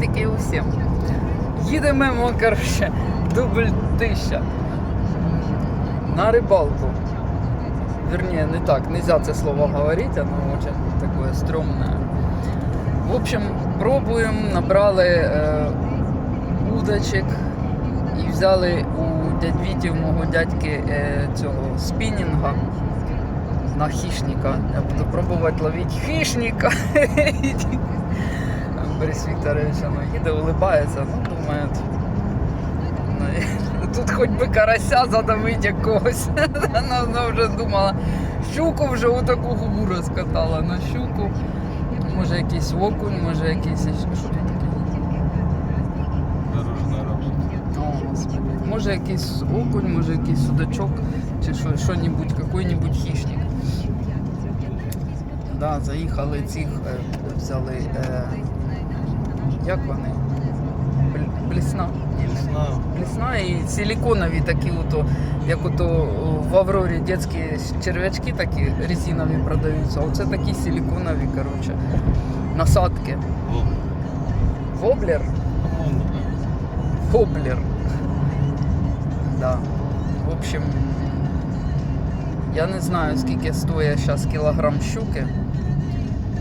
Приветики усім. Їдемо, коротше, дубль тисяча. На рибалку. Вернее, не так, нельзя це слово говорить, оно очень такое стрёмное. В общем, пробуємо, набрали е, удочек і взяли у дядь Віті, мого дядьки е, цього спінінга на хищника. Я буду пробувати ловити хищника. Борис Вікторович ну, їде, улибається, ну думає. Тут хоч би карася задавить якогось. Вона, вона вже думала, щуку вже у таку губу розкатала на щуку. Може якийсь окунь, може якийсь. Що таке? Може якийсь окунь, може якийсь судачок, чи що, що-нибудь, какой-нибудь хищник. Да, заїхали цих, е, взяли. Як вони? Бл- Блісна. Весна. Блісна і силіконові такі, ото, як ото в Аврорі дитячі черв'ячки такі резинові продаються. Оце такі силіконові, коротше, насадки. Во. Воблер. Воблер. Да. В общем, я не знаю, скільки стоїть зараз кілограм щуки.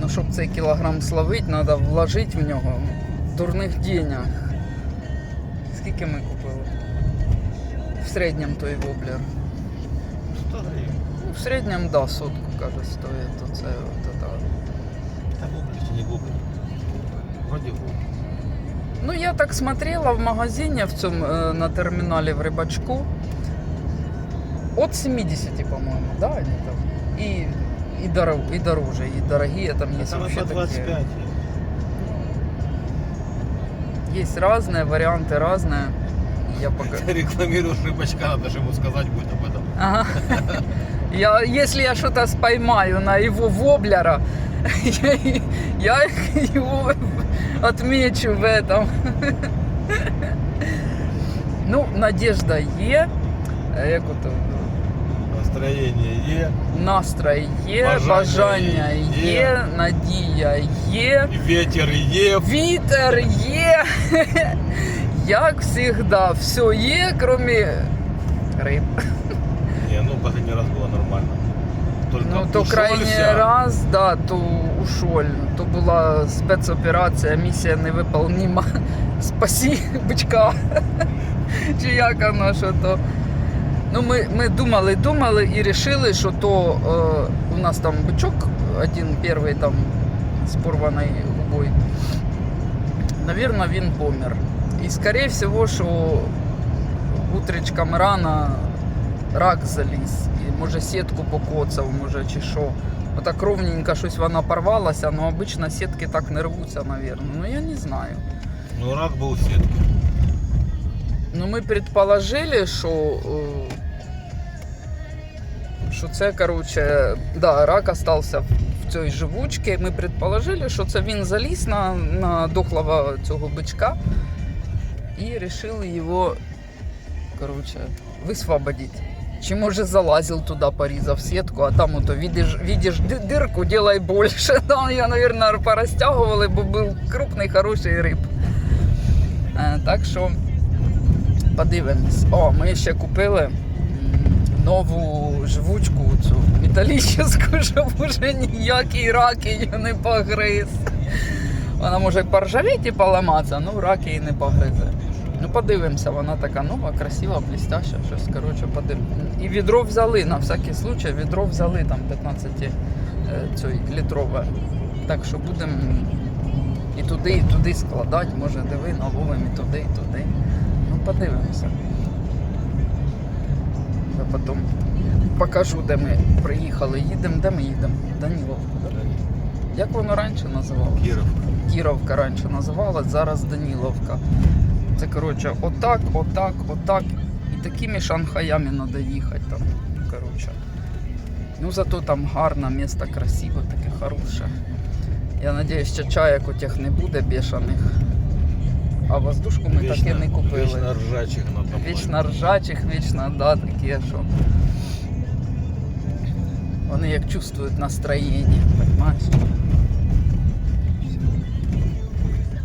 Ну, щоб цей кілограм словити, треба вложити в нього дурних денег. Скільки ми купили? В середньому той воблер. 100 гривен. Ну, в середньому, да, сотку, каже, стоїть. Оце, от, это. Это воблер чи не воблер? Воблер. Ну, я так смотрела в магазине в цьому е, на терміналі в рибачку. От 70, по-моему, да, они там. И, и, дорог, и дороже, и дорогие там есть Там вообще по 25 такие. есть. Разные варианты, разные. Я пока... Ты рекламируешь рыбачка, надо же ему сказать будет об этом. Ага. Я, если я что-то споймаю на его воблера, я, я его отмечу в этом. Ну, надежда є. Е, Як ото, Настроение Е. настрой є, Бажання бажання є. є, надія є, Ветер Е. вітер є. Як завжди, все є, крім риб. Не, ну последний раз было нормально. Только Ну, то крайній раз, да, то ушоль. То була спецоперація, місія невиполнима. Спасі бичка. Чи як воно, що то. Ну, ми, ми думали, думали і вирішили, що то е, у нас там бичок, один перший там з порваною губою. Навірно, він помер. І скорее всего, що утречком рано рак заліз. І може сітку покоцав, може чи що. Отак ровненько щось вона порвалася, але обично сітки так не рвуться, навірно. Ну я не знаю. Ну, рак был в сетке. Ну, ми предположили, що, е, що це, коротше, да, рак остався в цій живучці. Ми предположили, що це він заліз на, на дохлого цього бичка і вирішили його, коротше, висвободити. Чи може залазив туди, порізав сітку, а там ото видиш, видиш дирку, делай більше. Там я, мабуть, порозтягували, бо був крупний, хороший риб. Е, Так що подивимось. О, ми ще купили нову живучку, цю металічну, щоб уже ніякий рак її не погриз. Вона може поржавіти і поламатися, ну рак її не погризе. Ну подивимося, вона така нова, красива, блістяща, щось коротше подивимося. І відро взяли, на всякий случай, відро взяли там 15 е, літрове. Так що будемо і туди, і туди складати, може диви, наловимо і туди, і туди. Подивимося. Я потім покажу, де ми приїхали. Їдемо, де ми їдемо? Даніловку, так? Як воно раніше називалося? Киров. Кіровка раніше називалась, зараз Даніловка. Це коротше, отак, отак, отак. І такими шанхаями треба їхати там. Коротше. Ну зато там гарне місто, красиве, таке хороше. Я сподіваюся, що чаєк у тих не буде бішаних. А воздушку ми так і не купили. Вічно ржачих на. Вічно ржачих, вічно, да, такі, що. Вони як чувствують настроєння, розумієш?